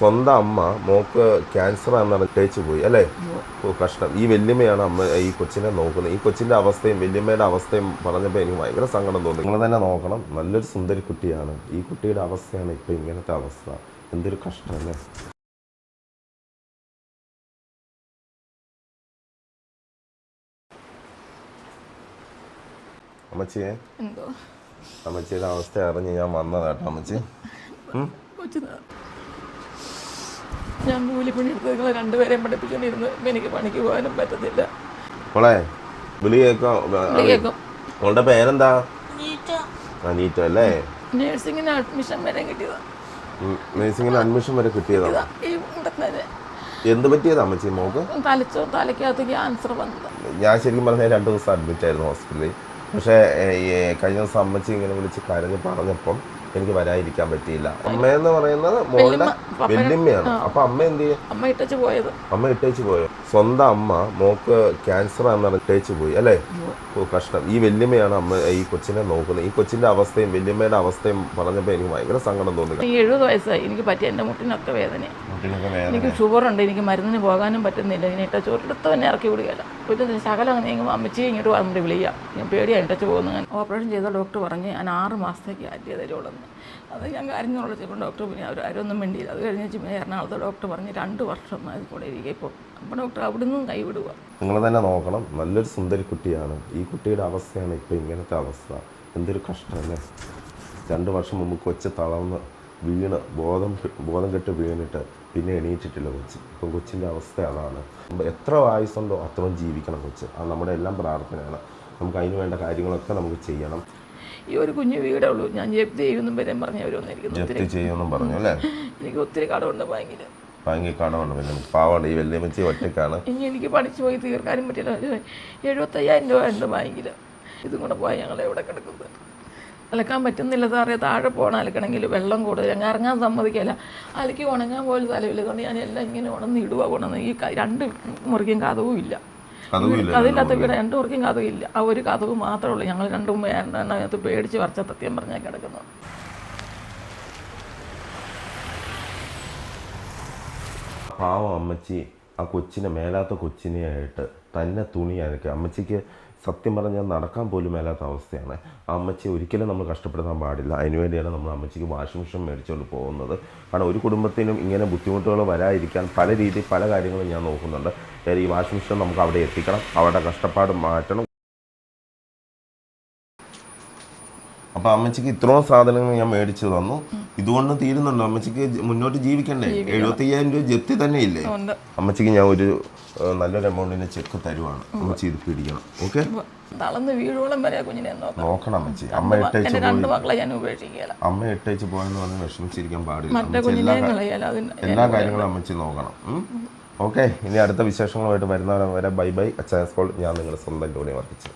സ്വന്തം അമ്മ mock cancer ആണെന്ന് തേച്ചു പോയി അല്ലേ? ഓ കഷ്ടം. ഈ വല്യമ്മയാണ് അമ്മ ഈ കൊച്ചിനെ നോക്കുന്നത്. ഈ കൊച്ചിന്റെ അവസ്ഥയും വല്യമ്മയുടെ അവസ്ഥയും പറഞ്ഞപ്പോൾ എനിക്ക് ഭയങ്കര സങ്കടം തോന്നി. നിങ്ങൾ തന്നെ നോക്കണം നല്ലൊരു സുന്ദരി കുട്ടിയാണ്. ഈ കുട്ടിയുടെ അവസ്ഥയാണ് ഇപ്പൊ ഇങ്ങനത്തെ അവസ്ഥ. എന്തൊരു കഷ്ടം അല്ലേ? അമ്മച്ചിയെ? അമ്മച്ചിയുടെ അവസ്ഥ അറിഞ്ഞ് ഞാൻ വന്നതാട്ടോ അമ്മച്ചി. ഞാൻ കൂലിപ്പണി എടുത്ത് നിങ്ങളെ രണ്ടുപേരെയും പഠിപ്പിച്ചോണ്ടിരുന്ന് എനിക്ക് പണിക്ക് പോകാനും പറ്റത്തില്ല. മോളെ വിളി കേൾക്കാം. വിളി കേൾക്കും. മോളുടെ പേരെന്താ? ആ നീറ്റ അല്ലേ? അഡ്മിഷൻ വരെ കിട്ടിയതാ. നേഴ്സിംഗിന് അഡ്മിഷൻ വരെ കിട്ടിയതാണ് ഈ ഉണ്ടന്നെ എന്ത് പറ്റിയതാ അമ്മച്ചി മോക്ക് തലച്ചോ തലയ്ക്കകത്ത് ക്യാൻസർ വന്നത്. ഞാൻ ശരിക്കും പറഞ്ഞാൽ രണ്ട് ദിവസം അഡ്മിറ്റ് ആയിരുന്നു ഹോസ്പിറ്റലിൽ. പക്ഷേ ഈ കഴിഞ്ഞ ദിവസം അമ്മച്ചി ഇങ്ങനെ വിളിച്ച് കരഞ്ഞ് പറഞ്ഞപ്പം എനിക്ക് വരാതിരിക്കാൻ പറ്റിയില്ല. അമ്മയെന്ന് പറയുന്നത് മോളുടെ വല്യമ്മയാണ്. അപ്പൊ അമ്മ എന്ത് ചെയ്യും? അമ്മ ഇട്ടേച്ച് പോയത്. അമ്മ ഇട്ടേച്ച് പോയോ? സ്വന്തം അമ്മ മോക്ക് ക്യാൻസർ ആണെന്ന് തേച്ച് പോയി അല്ലേ? ഓ കഷ്ടം. ഈ വല്യമ്മയാണ് അമ്മ ഈ കൊച്ചിനെ നോക്കുന്നത്. ഈ കൊച്ചിന്റെ അവസ്ഥയും വല്യമ്മയുടെ അവസ്ഥയും പറഞ്ഞപ്പോൾ എനിക്ക് ഭയങ്കര സങ്കടം തോന്നുന്നു ഈ എഴുപത് വയസ്സായി. എനിക്ക് പറ്റിയ എന്റെ മുട്ടിനൊക്കെ വേദന. എനിക്ക് ഷുഗർ ഉണ്ട്. എനിക്ക് മരുന്നിന് പോകാനും പറ്റുന്നില്ല. ഇനി ഇട്ട ചോറിടത്ത് തന്നെ ഇറക്കി വിടുകയില്ല. പിന്നെ ശകലം അങ്ങനെ അമ്മച്ചി ഇങ്ങോട്ട് വന്നിട്ട് വിളിക്കാം ഞാൻ പേടിയാണ് ഇട്ടച്ച് പോകുന്നു ഞാൻ ഓപ്പറേഷൻ ചെയ്ത ഡോക്ടർ പറഞ്ഞ് ഞാൻ ആറ് മാസത്തേക്ക് ആറ്റ് തരുള്ളൂ അത് ഞാൻ കാര്യങ്ങളുള്ള ചിലപ്പോൾ ഡോക്ടർ പിന്നെ അവർ ആരൊന്നും വേണ്ടിയില്ല അത് കഴിഞ്ഞ് എറണാകുളത്ത് ഡോക്ടർ പറഞ്ഞ് രണ്ട് വർഷം അതിൽ കൂടെ ഇരിക്കുക ഇപ്പോൾ അപ്പോൾ ഡോക്ടർ അവിടെ നിന്നും കൈവിടുക. നിങ്ങൾ തന്നെ നോക്കണം. നല്ലൊരു സുന്ദരി കുട്ടിയാണ്. ഈ കുട്ടിയുടെ അവസ്ഥയാണ് ഇപ്പോൾ ഇങ്ങനത്തെ അവസ്ഥ. എന്തൊരു കഷ്ടമല്ലേ രണ്ട് വർഷം മുമ്പ് കൊച്ച് തളർന്ന് വീണ് ബോധം ബോധം കെട്ട് വീണിട്ട് പിന്നെ എണീറ്റിട്ടില്ല കൊച്ച്. ഇപ്പം കൊച്ചിന്റെ അവസ്ഥ അതാണ്. എത്ര വയസ്സുണ്ടോ അത്രയും ജീവിക്കണം കൊച്ച്. അത് നമ്മുടെ എല്ലാം പ്രാർത്ഥനയാണ്. നമുക്ക് അതിന് വേണ്ട കാര്യങ്ങളൊക്കെ നമുക്ക് ചെയ്യണം. ഈ ഒരു കുഞ്ഞു വീടേ ഉള്ളൂ. ഞാൻ ജപ്തി ചെയ്യുമെന്നും വരെ പറഞ്ഞു ജപ്തി ചെയ്യുമെന്നും പറഞ്ഞു അല്ലേ? എനിക്ക് ഒത്തിരി കടമുണ്ട് ബാങ്കിൽ കടമുണ്ട് പിന്നെ പാവമുണ്ട് ഈ വല്യമ്മച്ചി ഒറ്റയ്ക്കാണ്. ഇനി എനിക്ക് പഠിച്ചു പോയി തീർക്കാനും പറ്റില്ല. എഴുപത്തയ്യായിരം രൂപ ഉണ്ട് ബാങ്കിൽ ഇതും കൂടെ പോയാൽ ഞങ്ങൾ എവിടെ കിടക്കുന്നത് അലക്കാൻ പറ്റുന്നില്ല സാറേ. താഴെ പോകണം അലക്കണമെങ്കിൽ വെള്ളം കൂടുതൽ. ഞങ്ങൾ ഇറങ്ങാൻ സമ്മതിക്കില്ല അലക്കി ഉണങ്ങാൻ പോലും സ്ഥലമില്ല. അതുകൊണ്ട് ഞാൻ എല്ലാം ഇങ്ങനെ ഉണന്ന് ഇടുക ഉണന്ന് ഈ രണ്ട് മുറിക്കും കഥവും ഇല്ല. അതിനകത്ത് വീട് രണ്ട് മുറിക്കും. കഥവും ഇല്ല. ആ ഒരു കഥവ് മാത്രമേ ഉള്ളൂ. ഞങ്ങൾ രണ്ടും എണ്ണത്തിനകത്ത് പേടിച്ച് വരച്ച സത്യം പറഞ്ഞാൽ കിടക്കുന്നത്. പാവം അമ്മച്ചി ആ കൊച്ചിനെ മേലാത്ത കൊച്ചിനെയായിട്ട് തന്നെ തുണി അനക്കി അമ്മച്ചിക്ക് സത്യം പറഞ്ഞാൽ നടക്കാൻ പോലും മേലാത്ത അവസ്ഥയാണ്. ആ അമ്മച്ചി ഒരിക്കലും നമ്മൾ കഷ്ടപ്പെടുത്താൻ പാടില്ല. അതിനുവേണ്ടിയാണ് നമ്മൾ അമ്മച്ചിക്ക് വാഷിംഗ് മെഷീൻ മേടിച്ചുകൊണ്ട് പോകുന്നത്. കാരണം ഒരു കുടുംബത്തിനും ഇങ്ങനെ ബുദ്ധിമുട്ടുകൾ വരാതിരിക്കാൻ പല രീതിയിൽ പല കാര്യങ്ങളും ഞാൻ നോക്കുന്നുണ്ട്. ഈ വാഷിംഗ് മെഷീൻ നമുക്ക് അവിടെ എത്തിക്കണം. അവരുടെ കഷ്ടപ്പാട് മാറ്റണം. അപ്പോൾ അമ്മച്ചിക്ക് ഇത്രയും സാധനങ്ങൾ ഞാൻ മേടിച്ചു തന്നു. ഇതുകൊണ്ട് തീരുന്നുണ്ടോ. അമ്മച്ചിക്ക് മുന്നോട്ട് ജീവിക്കണ്ടേ? എഴുപത്തി അയ്യായിരം രൂപ ജപ്തി തന്നെ ഇല്ലേ? അമ്മച്ചിക്ക് ഞാൻ ഒരു നല്ലൊരു എമൗണ്ടിന് ചെക്ക് തരുവാണ്. അമ്മച്ചി ഇത് പിടിക്കണം. ഓക്കെ? തളർന്ന് വീഴോളം വരെ കുഞ്ഞിനെ നോക്കണം. അമ്മച്ചി. അമ്മ ഇട്ടേച്ച് രണ്ട് മക്കളെ ഞാൻ ഉപേക്ഷിക്കുകയില്ല. അമ്മ ഇട്ടേച്ച് പോയെന്ന് പറഞ്ഞ് വിഷമിച്ചിരിക്കാൻ പാടില്ല. എല്ലാ കാര്യങ്ങളും അമ്മച്ചി നോക്കണം. ഓക്കെ. ഇനി അടുത്ത വിശേഷങ്ങളുമായിട്ട് വരുന്നവരെ വരെ ബൈ ബൈ. അച്ഛൻ സ്കോൾ ഞാൻ നിങ്ങളുടെ സ്വന്തം ജോലി വർക്കിച്ചു